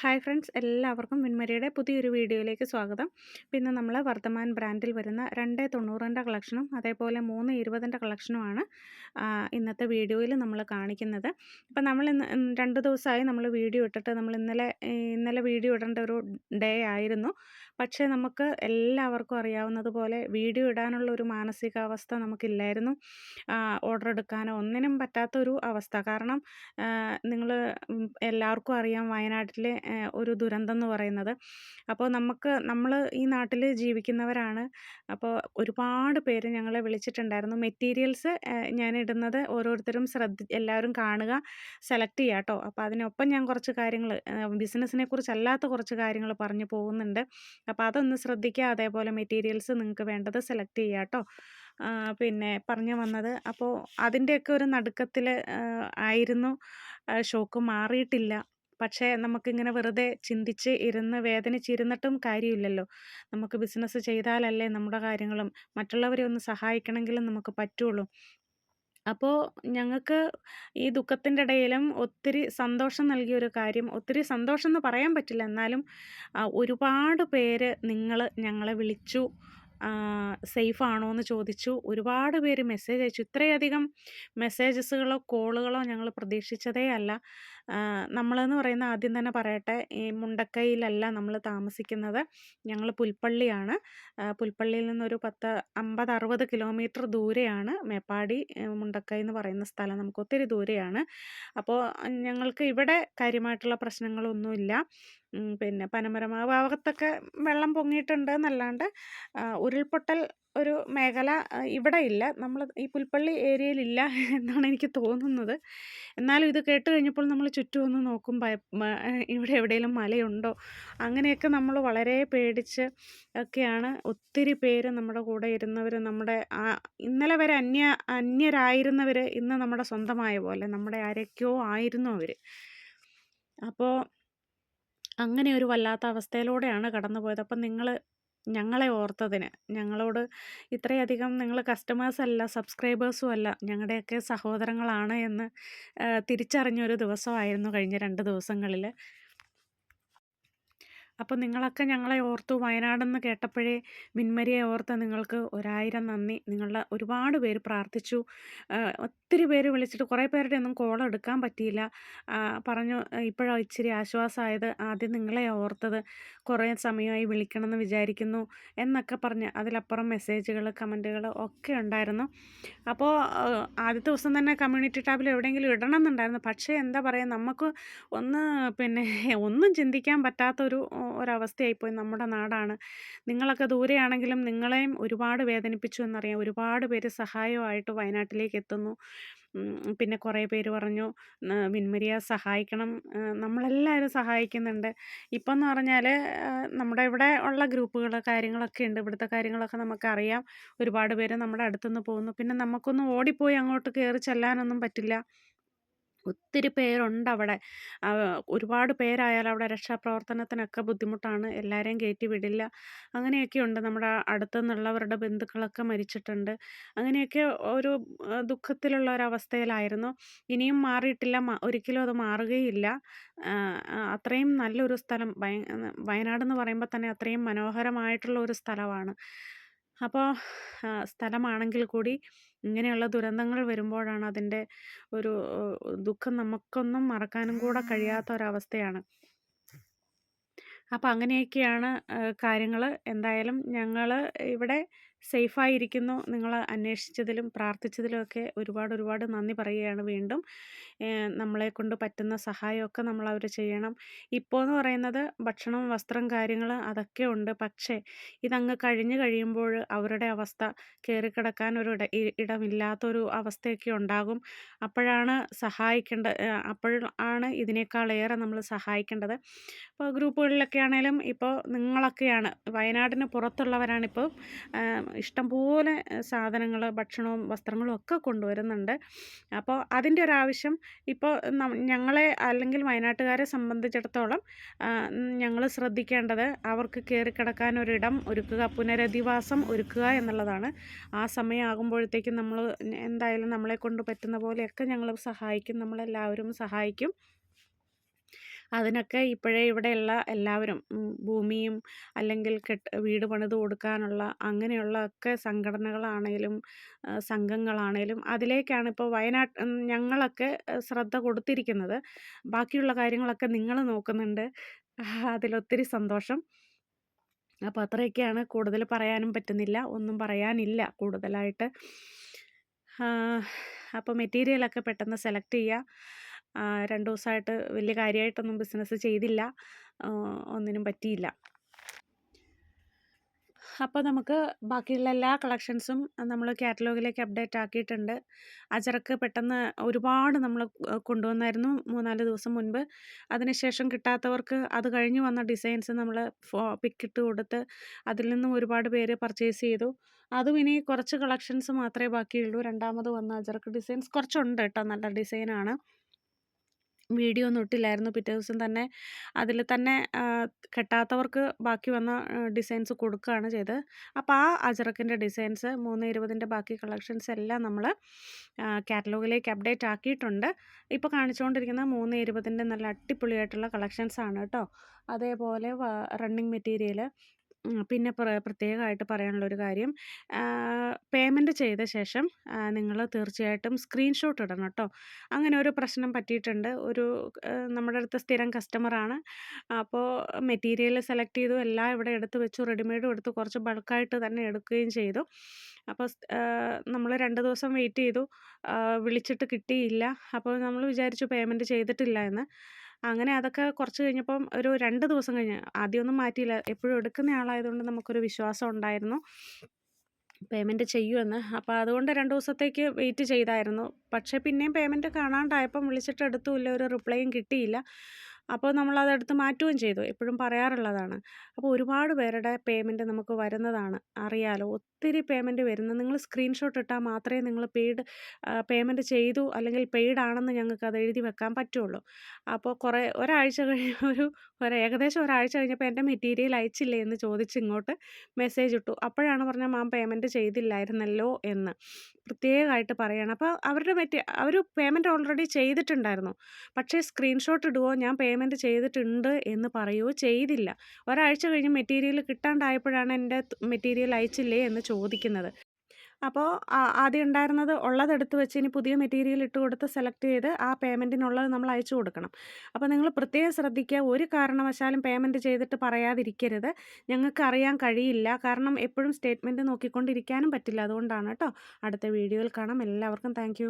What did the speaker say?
Hi friends എല്ലാവർക്കും മിൻമരിയുടെ പുതിയൊരു വീഡിയോയിലേക്ക് സ്വാഗതം. പിന്നെ നമ്മൾ വർദ്ധമാൻ ബ്രാൻഡിൽ വരുന്ന രണ്ട് തൊണ്ണൂറിന്റെ കളക്ഷനും അതേപോലെ മൂന്ന് ഇരുപതിന്റെ കളക്ഷനുമാണ് ഇന്നത്തെ വീഡിയോയിൽ നമ്മൾ കാണിക്കുന്നത്. അപ്പം നമ്മൾ ഇന്ന് രണ്ട് ദിവസമായി നമ്മൾ വീഡിയോ ഇട്ടിട്ട് നമ്മൾ ഇന്നലെ ഇന്നലെ വീഡിയോ ഇടേണ്ട ഒരു ഡേ ആയിരുന്നു. പക്ഷേ നമുക്ക് എല്ലാവർക്കും അറിയാവുന്നതുപോലെ വീഡിയോ ഇടാനുള്ള ഒരു മാനസികാവസ്ഥ നമുക്കില്ലായിരുന്നു. ഓർഡർ എടുക്കാനോ ഒന്നിനും പറ്റാത്തൊരു അവസ്ഥ. കാരണം നിങ്ങൾ എല്ലാവർക്കും അറിയാം വയനാട്ടിലെ ഒരു ദുരന്തം എന്ന് പറയുന്നത്. അപ്പോൾ നമുക്ക് നമ്മൾ ഈ നാട്ടിൽ ജീവിക്കുന്നവരാണ്. അപ്പോൾ ഒരുപാട് പേര് ഞങ്ങളെ വിളിച്ചിട്ടുണ്ടായിരുന്നു. മെറ്റീരിയൽസ് ഞാൻ ഇടുന്നത് ഓരോരുത്തരും ശ്രദ്ധ എല്ലാവരും കാണുക സെലക്ട് ചെയ്യുക കേട്ടോ അപ്പോൾ അതിനൊപ്പം ഞാൻ കുറച്ച് കാര്യങ്ങൾ ബിസിനസ്സിനെ കുറിച്ചല്ലാത്ത കുറച്ച് കാര്യങ്ങൾ പറഞ്ഞു പോകുന്നുണ്ട്. അപ്പോൾ അതൊന്ന് ശ്രദ്ധിക്കുക. അതേപോലെ മെറ്റീരിയൽസ് നിങ്ങൾക്ക് വേണ്ടത് സെലക്ട് ചെയ്യുക കേട്ടോ പിന്നെ പറഞ്ഞു വന്നത്. അപ്പോൾ അതിന്റെയൊക്കെ ഒരു നടുക്കത്തിൽ ആയിരുന്നു. ഷോക്ക് മാറിയിട്ടില്ല. പക്ഷേ നമുക്കിങ്ങനെ വെറുതെ ചിന്തിച്ച് ഇരുന്ന് വേദനിച്ചിരുന്നിട്ടും കാര്യമില്ലല്ലോ. നമുക്ക് ബിസിനസ് ചെയ്താലല്ലേ നമ്മുടെ കാര്യങ്ങളും മറ്റുള്ളവരെ ഒന്ന് സഹായിക്കണമെങ്കിലും നമുക്ക് പറ്റുള്ളൂ. അപ്പോൾ ഞങ്ങൾക്ക് ഈ ദുഃഖത്തിന്റെ ഇടയിലും ഒത്തിരി സന്തോഷം നൽകിയ ഒരു കാര്യം ഒത്തിരി സന്തോഷം എന്ന് പറയാൻ പറ്റില്ല. എന്നാലും ഒരുപാട് പേര് നിങ്ങൾ ഞങ്ങളെ വിളിച്ചു സേഫ് ആണോ എന്ന് ചോദിച്ചു. ഒരുപാട് പേര് മെസ്സേജ് അയച്ചു. ഇത്രയധികം മെസ്സേജസുകളോ കോളുകളോ ഞങ്ങൾ പ്രതീക്ഷിച്ചതേ അല്ല. നമ്മളെന്ന് പറയുന്ന ആദ്യം തന്നെ പറയട്ടെ ഈ മുണ്ടക്കൈയിലല്ല നമ്മൾ താമസിക്കുന്നത്. ഞങ്ങൾ പുൽപ്പള്ളിയാണ്. പുൽപ്പള്ളിയിൽ നിന്നൊരു പത്ത് അമ്പത് അറുപത് കിലോമീറ്റർ ദൂരെയാണ് മേപ്പാടി മുണ്ടക്കൈ എന്ന് പറയുന്ന സ്ഥലം. നമുക്ക് ഒത്തിരി ദൂരെയാണ്. അപ്പോൾ ഞങ്ങൾക്ക് ഇവിടെ കാര്യമായിട്ടുള്ള പ്രശ്നങ്ങളൊന്നുമില്ല. പിന്നെ പനമരമാവ് ഭാഗത്തൊക്കെ വെള്ളം പൊങ്ങിയിട്ടുണ്ട് എന്നല്ലാണ്ട് ഉരുൾപൊട്ടൽ ഒരു മേഖല ഇവിടെ ഇല്ല നമ്മൾ ഈ പുൽപ്പള്ളി ഏരിയയിലില്ല എന്നാണ് എനിക്ക് തോന്നുന്നത്. എന്നാലും ഇത് കേട്ട് കഴിഞ്ഞപ്പോൾ നമ്മൾ ചുറ്റും ഒന്ന് നോക്കും ഇവിടെ എവിടെയെങ്കിലും മലയുണ്ടോ? അങ്ങനെയൊക്കെ നമ്മൾ വളരെ പേടിച്ച് ഒക്കെയാണ്. ഒത്തിരി പേര് നമ്മുടെ കൂടെ ഇരുന്നവർ നമ്മുടെ ഇന്നലെ വരെ അന്യ അന്യരായിരുന്നവർ ഇന്ന് നമ്മുടെ സ്വന്തമായ പോലെ നമ്മുടെ ആരൊക്കെയോ ആയിരുന്നു അവർ അപ്പോൾ അങ്ങനെ ഒരു വല്ലാത്ത അവസ്ഥയിലൂടെയാണ് കടന്നു പോയത് അപ്പം നിങ്ങൾ ഞങ്ങളെ ഓർത്തതിന്. ഞങ്ങളോട് ഇത്രയധികം നിങ്ങൾ കസ്റ്റമേഴ്സ് അല്ല സബ്സ്ക്രൈബേഴ്സും അല്ല ഞങ്ങളുടെയൊക്കെ സഹോദരങ്ങളാണ് എന്ന് തിരിച്ചറിഞ്ഞൊരു ദിവസമായിരുന്നു കഴിഞ്ഞ രണ്ട് ദിവസങ്ങളിൽ അപ്പോൾ നിങ്ങളൊക്കെ ഞങ്ങളെ ഓർത്തു വയനാടെന്ന് കേട്ടപ്പോഴേ മിന്മരിയെ ഓർത്ത് നിങ്ങൾക്ക് ഒരായിരം നന്ദി. നിങ്ങളുടെ ഒരുപാട് പേര് പ്രാർത്ഥിച്ചു. ഒത്തിരി പേര് വിളിച്ചിട്ട് കുറേ പേരുടെ ഒന്നും കോൾ എടുക്കാൻ പറ്റിയില്ല. പറഞ്ഞു ഇപ്പോഴാണ് ഇച്ചിരി ആശ്വാസമായത് ആദ്യം നിങ്ങളെ ഓർത്തത് കുറേ സമയമായി വിളിക്കണമെന്ന് വിചാരിക്കുന്നു എന്നൊക്കെ പറഞ്ഞ് അതിലപ്പുറം മെസ്സേജുകൾ കമന്റുകൾ ഒക്കെ ഉണ്ടായിരുന്നു. അപ്പോൾ ആദ്യത്തെ ദിവസം തന്നെ കമ്മ്യൂണിറ്റി ടാബിൽ എവിടെയെങ്കിലും ഇടണം എന്നുണ്ടായിരുന്നു പക്ഷേ എന്താ പറയുക നമുക്ക് ഒന്ന് പിന്നെ ഒന്നും ചിന്തിക്കാൻ പറ്റാത്തൊരു ഒരവസ്ഥയായിപ്പോയി നമ്മുടെ നാടാണ്. നിങ്ങളൊക്കെ ദൂരെയാണെങ്കിലും നിങ്ങളെയും ഒരുപാട് വേദനിപ്പിച്ചു എന്നറിയാം. ഒരുപാട് പേര് സഹായമായിട്ട് വയനാട്ടിലേക്ക് എത്തുന്നു. പിന്നെ കുറേ പേര് പറഞ്ഞു മിൻമരിയ സഹായിക്കണം. നമ്മളെല്ലാവരും സഹായിക്കുന്നുണ്ട്. ഇപ്പം എന്ന് പറഞ്ഞാൽ നമ്മുടെ ഇവിടെ ഉള്ള ഗ്രൂപ്പുകൾ കാര്യങ്ങളൊക്കെ ഉണ്ട്. ഇവിടുത്തെ കാര്യങ്ങളൊക്കെ നമുക്കറിയാം. ഒരുപാട് പേര് നമ്മുടെ അടുത്തുനിന്ന് പോകുന്നു. പിന്നെ നമുക്കൊന്നും ഓടിപ്പോയി അങ്ങോട്ട് കയറി ചെല്ലാനൊന്നും പറ്റില്ല. ഒത്തിരി പേരുണ്ട് അവിടെ. ഒരുപാട് പേരായാൽ അവിടെ രക്ഷാപ്രവർത്തനത്തിനൊക്കെ ബുദ്ധിമുട്ടാണ്. എല്ലാവരെയും കയറ്റി വിടില്ല. അങ്ങനെയൊക്കെ ഉണ്ട്. നമ്മുടെ അടുത്തുനിന്നുള്ളവരുടെ ബന്ധുക്കളൊക്കെ മരിച്ചിട്ടുണ്ട്. അങ്ങനെയൊക്കെ ഒരു ദുഃഖത്തിലുള്ള ഒരു അവസ്ഥയിലായിരുന്നു. ഇനിയും മാറിയിട്ടില്ല. ഒരിക്കലും അത് മാറുകയില്ല. അത്രയും നല്ലൊരു സ്ഥലം. വയ വയനാടെന്ന് പറയുമ്പോൾ തന്നെ അത്രയും മനോഹരമായിട്ടുള്ള ഒരു സ്ഥലമാണ്. അപ്പോൾ സ്ഥലമാണെങ്കിൽ കൂടി ഇങ്ങനെയുള്ള ദുരന്തങ്ങൾ വരുമ്പോഴാണ് അതിന്റെ ഒരു ദുഃഖം നമുക്കൊന്നും മറക്കാനും കൂടെ കഴിയാത്ത ഒരവസ്ഥയാണ്. അപ്പോൾ അങ്ങനെയൊക്കെയാണ് കാര്യങ്ങൾ എന്തായാലും ഞങ്ങൾ ഇവിടെ സേഫായിരിക്കുന്നു. നിങ്ങൾ അന്വേഷിച്ചതിലും പ്രാർത്ഥിച്ചതിലും ഒക്കെ ഒരുപാട് ഒരുപാട് നന്ദി പറയുകയാണ് വീണ്ടും. നമ്മളെ കൊണ്ട് പറ്റുന്ന സഹായമൊക്കെ നമ്മൾ അവർ ചെയ്യണം. ഇപ്പോൾ എന്ന് പറയുന്നത് ഭക്ഷണം വസ്ത്രം കാര്യങ്ങൾ അതൊക്കെ ഉണ്ട്. പക്ഷേ ഇതങ്ങ് കഴിഞ്ഞു കഴിയുമ്പോൾ അവരുടെ അവസ്ഥ കയറിക്കിടക്കാൻ ഒരു ഇട ഇടമില്ലാത്തൊരു അവസ്ഥയൊക്കെ ഉണ്ടാകും. അപ്പോഴാണ് സഹായിക്കേണ്ട അപ്പോഴാണ് ഇതിനേക്കാളേറെ നമ്മൾ സഹായിക്കേണ്ടത്. ഇപ്പോൾ ഗ്രൂപ്പുകളിലൊക്കെ ആണെങ്കിലും ഇപ്പോൾ നിങ്ങളൊക്കെയാണ്. വയനാടിന് പുറത്തുള്ളവരാണിപ്പോൾ ഇഷ്ടംപോലെ സാധനങ്ങൾ ഭക്ഷണവും വസ്ത്രങ്ങളും ഒക്കെ കൊണ്ടുവരുന്നുണ്ട്. അപ്പോൾ അതിന്റെ ഒരാവശ്യം ഇപ്പോൾ ഞങ്ങളെ അല്ലെങ്കിൽ വയനാട്ടുകാരെ സംബന്ധിച്ചിടത്തോളം ഞങ്ങൾ ശ്രദ്ധിക്കേണ്ടത് അവർക്ക് കയറിക്കിടക്കാൻ ഒരിടം ഒരുക്കുക പുനരധിവാസം ഒരുക്കുക എന്നുള്ളതാണ്. ആ സമയമാകുമ്പോഴത്തേക്കും നമ്മൾ എന്തായാലും നമ്മളെ കൊണ്ട് പറ്റുന്ന പോലെയൊക്കെ ഞങ്ങൾ സഹായിക്കും നമ്മളെല്ലാവരും സഹായിക്കും. അതിനൊക്കെ ഇപ്പോഴേ ഇവിടെയുള്ള എല്ലാവരും ഭൂമിയും അല്ലെങ്കിൽ കെട്ട് വീട് പണിത് കൊടുക്കാനുള്ള അങ്ങനെയുള്ള ഒക്കെ സംഘടനകളാണേലും സംഘങ്ങളാണേലും അതിലേക്കാണ് ഇപ്പോൾ വയനാട് ഞങ്ങളൊക്കെ ശ്രദ്ധ കൊടുത്തിരിക്കുന്നത്. ബാക്കിയുള്ള കാര്യങ്ങളൊക്കെ നിങ്ങൾ നോക്കുന്നുണ്ട്. അതിലൊത്തിരി സന്തോഷം. അപ്പോൾ അത്രയൊക്കെയാണ് കൂടുതൽ പറയാനും പറ്റുന്നില്ല. ഒന്നും പറയാനില്ല കൂടുതലായിട്ട്. അപ്പോൾ മെറ്റീരിയലൊക്കെ പെട്ടെന്ന് സെലക്ട് ചെയ്യുക. രണ്ട് ദിവസമായിട്ട് വലിയ കാര്യമായിട്ടൊന്നും ബിസിനസ് ചെയ്തില്ല. ഒന്നിനും പറ്റിയില്ല. അപ്പോൾ നമുക്ക് ബാക്കിയുള്ള എല്ലാ കളക്ഷൻസും നമ്മൾ കാറ്റലോഗിലേക്ക് അപ്ഡേറ്റ് ആക്കിയിട്ടുണ്ട്. അജറക്ക് പെട്ടെന്ന് ഒരുപാട് നമ്മൾ കൊണ്ടുവന്നായിരുന്നു മൂന്നാൽ ദിവസം മുൻപ്. അതിനുശേഷം കിട്ടാത്തവർക്ക് അത് കഴിഞ്ഞ് വന്ന ഡിസൈൻസ് നമ്മൾ പിക്കിട്ട് കൊടുത്ത് അതിൽ നിന്നും ഒരുപാട് പേര് പർച്ചേസ് ചെയ്തു. അതും ഇനി കുറച്ച് കളക്ഷൻസ് മാത്രമേ ബാക്കിയുള്ളൂ. രണ്ടാമത് വന്ന അജറക്ക് ഡിസൈൻസ് കുറച്ചുണ്ട് കേട്ടോ. നല്ല ഡിസൈനാണ്. വീഡിയോ ഒന്നും ഇട്ടില്ലായിരുന്നു. പിറ്റേ ദിവസം തന്നെ അതിൽ തന്നെ കെട്ടാത്തവർക്ക് ബാക്കി വന്ന ഡിസൈൻസ് കൊടുക്കുകയാണ് ചെയ്തത്. അപ്പോൾ ആ അജറക്കിന്റെ ഡിസൈൻസ് മൂന്ന് ഇരുപതിന്റെ ബാക്കി കളക്ഷൻസ് എല്ലാം നമ്മൾ കാറ്റലോഗിലേക്ക് അപ്ഡേറ്റ് ആക്കിയിട്ടുണ്ട്. ഇപ്പോൾ കാണിച്ചുകൊണ്ടിരിക്കുന്ന മൂന്ന് ഇരുപതിന്റെ നല്ല അടിപൊളിയായിട്ടുള്ള കളക്ഷൻസാണ് കേട്ടോ. അതേപോലെ റണ്ണിങ് മെറ്റീരിയൽ പിന്നെ പ്രത്യേകമായിട്ട് പറയാനുള്ളൊരു കാര്യം പേയ്മെന്റ് ചെയ്ത ശേഷം നിങ്ങൾ തീർച്ചയായിട്ടും സ്ക്രീൻഷോട്ട് ഇടണം കേട്ടോ. അങ്ങനെ ഒരു പ്രശ്നം പറ്റിയിട്ടുണ്ട്. ഒരു നമ്മുടെ അടുത്ത് സ്ഥിരം കസ്റ്റമറാണ് അപ്പോൾ മെറ്റീരിയൽ സെലക്ട് ചെയ്തു എല്ലാം ഇവിടെ എടുത്ത് വെച്ചു റെഡിമെയ്ഡും എടുത്ത് കുറച്ച് ബൾക്കായിട്ട് തന്നെ എടുക്കുകയും ചെയ്തു. അപ്പോൾ നമ്മൾ രണ്ട് ദിവസം വെയിറ്റ് ചെയ്തു. വിളിച്ചിട്ട് കിട്ടിയില്ല. അപ്പോൾ നമ്മൾ വിചാരിച്ചു പേയ്മെന്റ് ചെയ്തിട്ടില്ല എന്ന്. അങ്ങനെ അതൊക്കെ കുറച്ച് കഴിഞ്ഞപ്പം ഒരു രണ്ട് ദിവസം കഴിഞ്ഞ്. ആദ്യമൊന്നും മാറ്റിയില്ല. എപ്പോഴും എടുക്കുന്ന ആളായതുകൊണ്ട് നമുക്കൊരു വിശ്വാസം ഉണ്ടായിരുന്നു. പേയ്മെന്റ് ചെയ്യുമെന്ന്. അപ്പോൾ അതുകൊണ്ട് രണ്ട് ദിവസത്തേക്ക് വെയിറ്റ് ചെയ്തായിരുന്നു. പക്ഷേ പിന്നെയും പേയ്മെന്റ് കാണാണ്ടായപ്പം വിളിച്ചിട്ട് എടുത്തുമില്ല ഒരു റിപ്ലൈയും കിട്ടിയില്ല. അപ്പോൾ നമ്മളതെടുത്ത് മാറ്റുകയും ചെയ്തു. എപ്പോഴും പറയാറുള്ളതാണ്. അപ്പോൾ ഒരുപാട് പേരുടെ പേയ്മെന്റ് നമുക്ക് വരുന്നതാണ്. അറിയാലോ ഒത്തിരി പേയ്മെന്റ് വരുന്നത്. നിങ്ങൾ സ്ക്രീൻഷോട്ട് ഇട്ടാൽ മാത്രമേ നിങ്ങൾ പെയ്ഡ് പേയ്മെന്റ് ചെയ്തു അല്ലെങ്കിൽ പെയ്ഡ് ആണെന്ന് ഞങ്ങൾക്ക് അത് എഴുതി വെക്കാൻ പറ്റുള്ളൂ. അപ്പോൾ കുറേ ഒരാഴ്ച കഴിഞ്ഞ ഒരു ഒരു ഏകദേശം ഒരാഴ്ച കഴിഞ്ഞപ്പോൾ എന്റെ മെറ്റീരിയൽ അയച്ചില്ലേ എന്ന് ചോദിച്ച് ഇങ്ങോട്ട് മെസ്സേജ് ഇട്ടു. അപ്പോഴാണ് പറഞ്ഞത് മാം പേയ്മെന്റ് ചെയ്തില്ലായിരുന്നല്ലോ എന്ന്. പ്രത്യേകമായിട്ട് പറയണം. അപ്പോൾ അവരുടെ മെറ്റീ അവർ പേയ്മെന്റ് ഓൾറെഡി ചെയ്തിട്ടുണ്ടായിരുന്നു. പക്ഷേ സ്ക്രീൻഷോട്ട് ഇടുവോ? ഞാൻ പേയ്മെന്റ് ചെയ്തിട്ടുണ്ട് എന്ന് പറയുകയോ ചെയ്തില്ല. ഒരാഴ്ച കഴിഞ്ഞ് മെറ്റീരിയൽ കിട്ടാണ്ടായപ്പോഴാണ് എന്റെ മെറ്റീരിയൽ അയച്ചില്ലേ എന്ന് ചോദിക്കുന്നത്. അപ്പോൾ ആദ്യം ഉണ്ടായിരുന്നത് ഉള്ളതെടുത്ത് വെച്ച് ഇനി പുതിയ മെറ്റീരിയൽ ഇട്ട് കൊടുത്ത് സെലക്ട് ചെയ്ത് ആ പേയ്മെന്റിനുള്ളത് നമ്മൾ അയച്ചു കൊടുക്കണം. അപ്പോൾ നിങ്ങൾ പ്രത്യേകം ശ്രദ്ധിക്കുക. ഒരു കാരണവശാലും പേയ്മെന്റ് ചെയ്തിട്ട് പറയാതിരിക്കരുത്. ഞങ്ങൾക്ക് അറിയാൻ കഴിയില്ല. കാരണം എപ്പോഴും സ്റ്റേറ്റ്മെന്റ് നോക്കിക്കൊണ്ടിരിക്കാനും പറ്റില്ല. അതുകൊണ്ടാണ് കേട്ടോ. അടുത്ത വീഡിയോയിൽ കാണാം. എല്ലാവർക്കും താങ്ക്